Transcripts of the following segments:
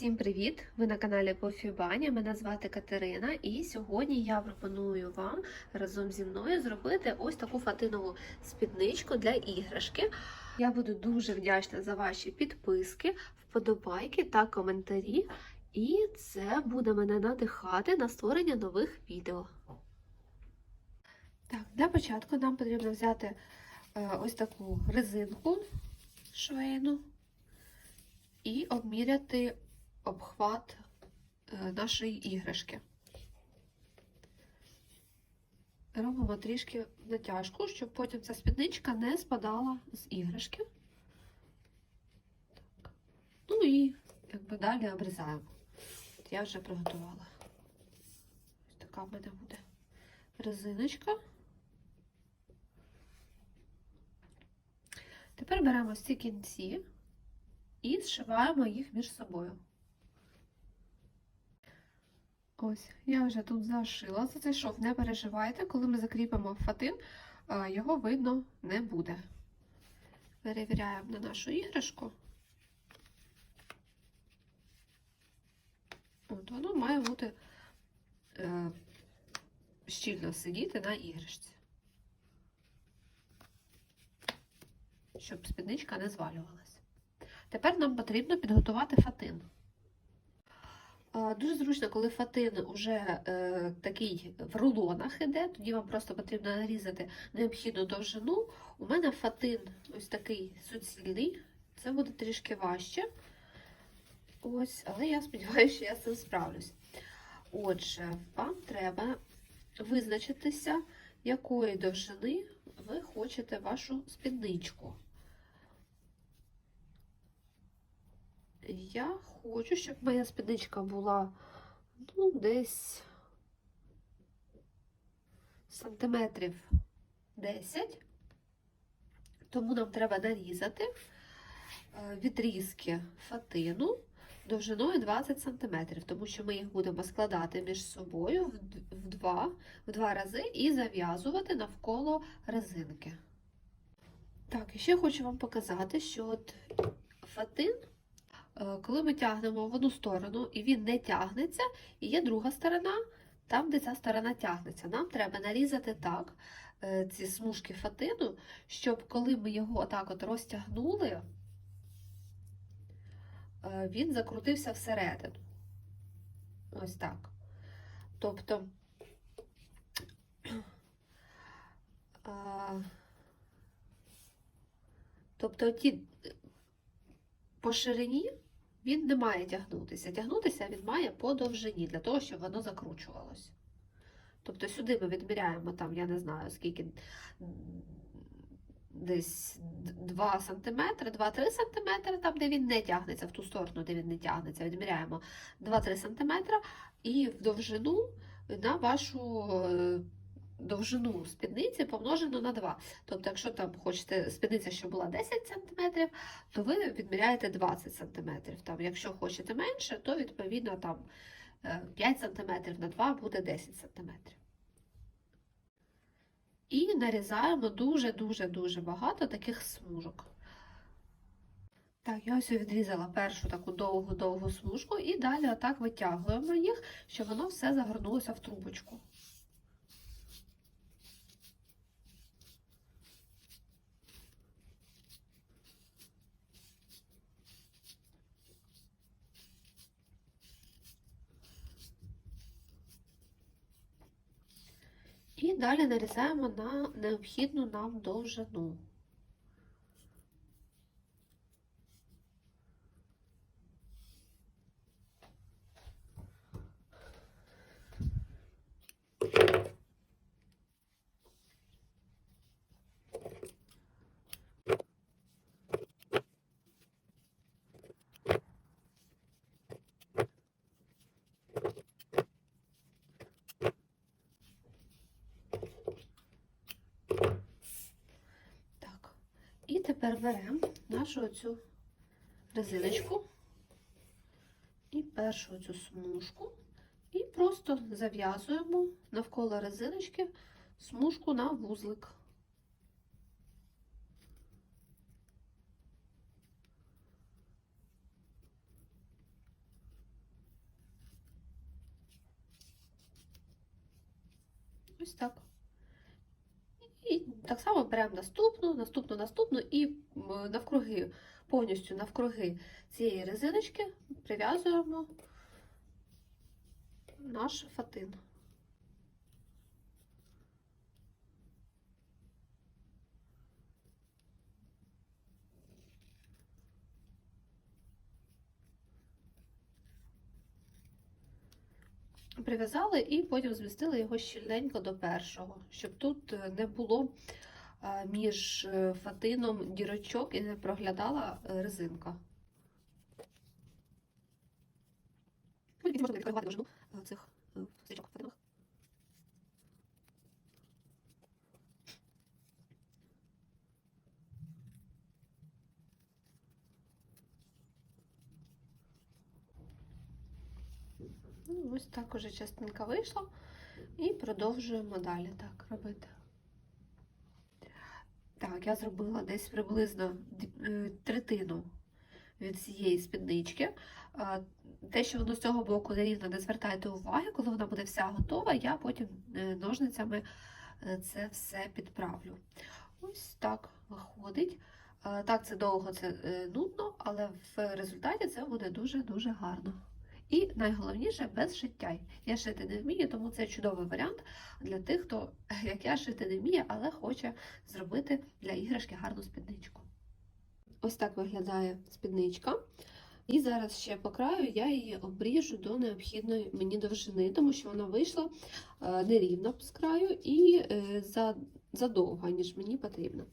Всім привіт! Ви на каналі Пофібаня. Мене звати Катерина, і сьогодні я пропоную вам разом зі мною зробити ось таку фатинову спідничку для іграшки. Я буду дуже вдячна за ваші підписки, вподобайки та коментарі. І це буде мене надихати на створення нових відео. Так, для початку нам потрібно взяти е, ось таку резинку швейну і обміряти обхват е, нашої іграшки. Робимо трішки натяжку, щоб потім ця спідничка не спадала з іграшки. Так. Ну і якби далі обрізаємо. От я вже приготувала. Ось така в мене буде резиночка. Тепер беремо ці кінці і зшиваємо їх між собою. Ось, я вже тут зашила за цей шов, не переживайте, коли ми закріпимо фатин, його видно не буде. Перевіряємо на нашу іграшку. От воно має бути е, щільно сидіти на іграшці, щоб спідничка не звалювалася. Тепер нам потрібно підготувати фатин. Дуже зручно, коли фатин вже е, такий в рулонах іде, тоді вам просто потрібно нарізати необхідну довжину. У мене фатин ось такий суцільний, це буде трішки важче. Ось, але я сподіваюся, що я з цим справлюсь. Отже, вам треба визначитися, якої довжини ви хочете вашу спідничку. Я хочу, щоб моя спідничка була ну, десь сантиметрів 10, тому нам треба нарізати е, відрізки фатину довжиною 20 см, тому що ми їх будемо складати між собою в два, в два рази і зав'язувати навколо резинки. Так, і ще хочу вам показати, що от фатин. Е, коли ми тягнемо в одну сторону і він не тягнеться, і є друга сторона, там, де ця сторона тягнеться. Нам треба нарізати так е, ці смужки фатину, щоб коли ми його отак от розтягнули, е, він закрутився всередину. Ось так. Тобто, тобто ті по ширині він не має тягнутися. Тягнутися він має по довжині, для того, щоб воно закручувалось. Тобто сюди ми відміряємо, там, я не знаю, скільки десь 2 см, 2-3 см, там, де він не тягнеться, в ту сторону, де він не тягнеться, відміряємо 2-3 см і в довжину на вашу е, довжину спідниці помножено на 2. Тобто, якщо там хочете спідниця, щоб була 10 см, то ви відміряєте 20 см. Там, Якщо хочете менше, то відповідно там 5 см на 2 буде 10 см. І нарізаємо дуже-дуже-дуже багато таких смужок. Так, я ось відрізала першу таку довгу-довгу смужку, і далі отак витягуємо їх, щоб воно все загорнулося в трубочку. І далі нарізаємо на необхідну нам довжину. Тепер беремо нашу оцю резиночку і першу цю смужку, і просто зав'язуємо навколо резиночки смужку на вузлик. Ось так. Так само беремо наступну, наступну, наступну і навкруги, повністю навкруги цієї резиночки прив'язуємо наш фатин. Прив'язали і потім змістили його щільненько до першого, щоб тут е, не було е, між е, фатином дірочок і не проглядала резинка. Можна відкривати довжину цих стрічок Ну, ось так уже частинка вийшла. І продовжуємо далі так робити. Так, я зробила десь приблизно е, третину від цієї спіднички. Те, що воно з цього боку нерівно, не звертайте уваги, коли вона буде вся готова, я потім е, ножницями е, це все підправлю. Ось так виходить. Так, це довго, це нудно, але в результаті це буде дуже-дуже гарно. І найголовніше без шиття. Я шити не вмію, тому це чудовий варіант для тих, хто, як я, шити не вміє, але хоче зробити для іграшки гарну спідничку. Ось так виглядає спідничка. І зараз ще по краю я її обріжу до необхідної мені довжини, тому що вона вийшла е, нерівно з краю і е, за- задовга, ніж мені потрібно.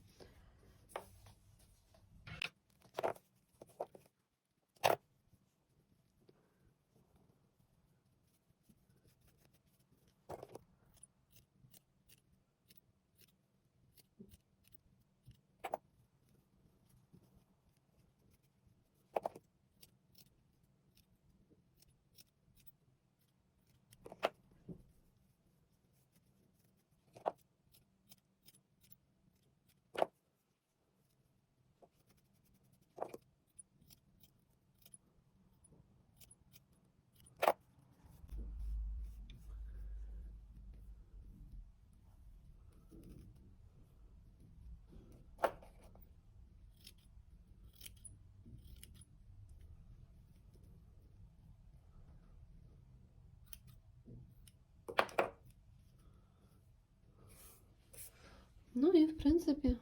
Ну і в принципі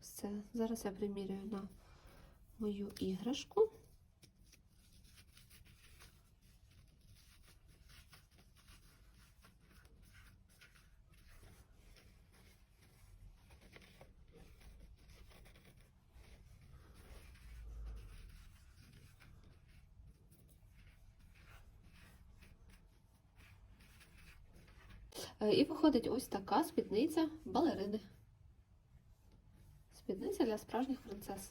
все. Зараз я примірюю на мою іграшку. Е, І виходить ось така спідниця балерини. Для справжніх принцес.